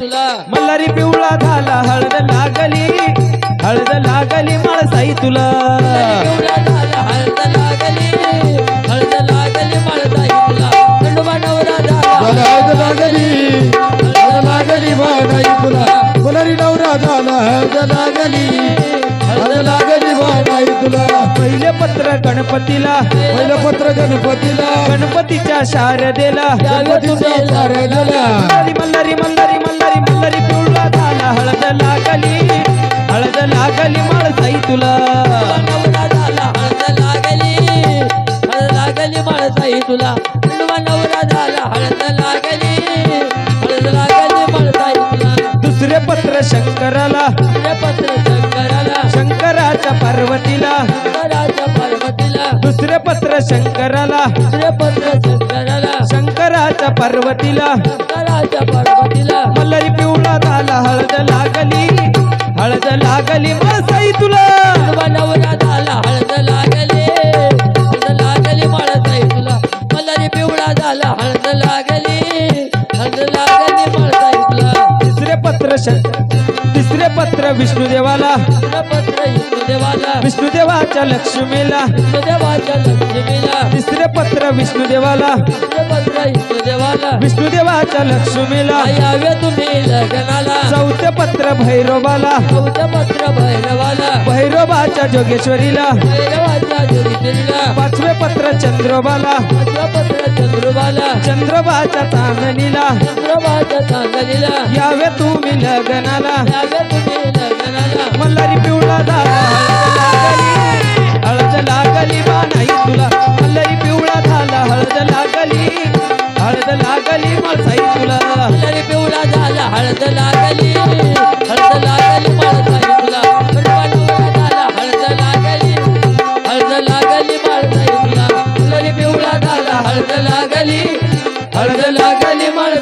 तुला? मल्हारी पिवळा झाला हळद लागली हळद लागली माळसाई तुला. झाला हळद तुला. पहिले पत्र गणपतीला पहिलं पत्र गणपतीला. गणपतीच्या शारदेला. गणपतीच्या शारदेला. मल्हारी मल्हारी मल्हारी. मल्हारी पिवळा झाला हळद लागली. हळद लागली माळसाई तुला. नवरा झाला हळद लागली. हळद लागली माळसाई तुला. नवरा झाला हळद लागली. हळद लागली माळसाई तुला. दुसरे पत्र शंकराला. पत्र शंकराला. शंकराच्या पार्वतीला. शंकराच्या पार्वतीला. दुसरे पत्र शंकराला. दुसरे पत्र शंकराला. शंकराच्या पार्वतीला. शंकराच्या पार्वतीला. मल्हारी पिवळा झाला हळद लागली. हळद लागली माळसाई तुला. नवरा झाला हळद लागली. हळद लागली माळसाई तुला. मल्हारी पिवळा झाला हळद लागली. हळद लागली माळसाई तुला. तिसरे पत्र तिसरे पत्र विष्णुदेवाला. पत्र विष्णुदेवाच्या लक्ष्मीला. देवाच्या लक्ष्मीला. तिसरे पत्र विष्णुदेवाला. पत्र देवाला विष्णुदेवाच्या लक्ष्मीला. यावे तुम्ही लग्नाला. चौथे पत्र भैरवाला. चौथं पत्र भैरवाला. भैरवाच्या जोगेश्वरीला. भैरवाच्या जोगेश्वरीला. पाचवे पत्र चंद्रोबाला. पाचवं पत्र चंद्रबाला. चंद्रबाच्या चांदणीला. चंद्रबाच्या चांदणीला. यावे तुम्ही लग्नाला. यावे तुम्ही लग्नाला. मल्हारी पिवळा झाला पिवळा झाला हळद लागली. हळद लागली माळसाई तुला पिवळा झाला हळद लागली. हळद लागली माळसाई तुला पिवळा झाला हळद लागली. हळद लागली माळ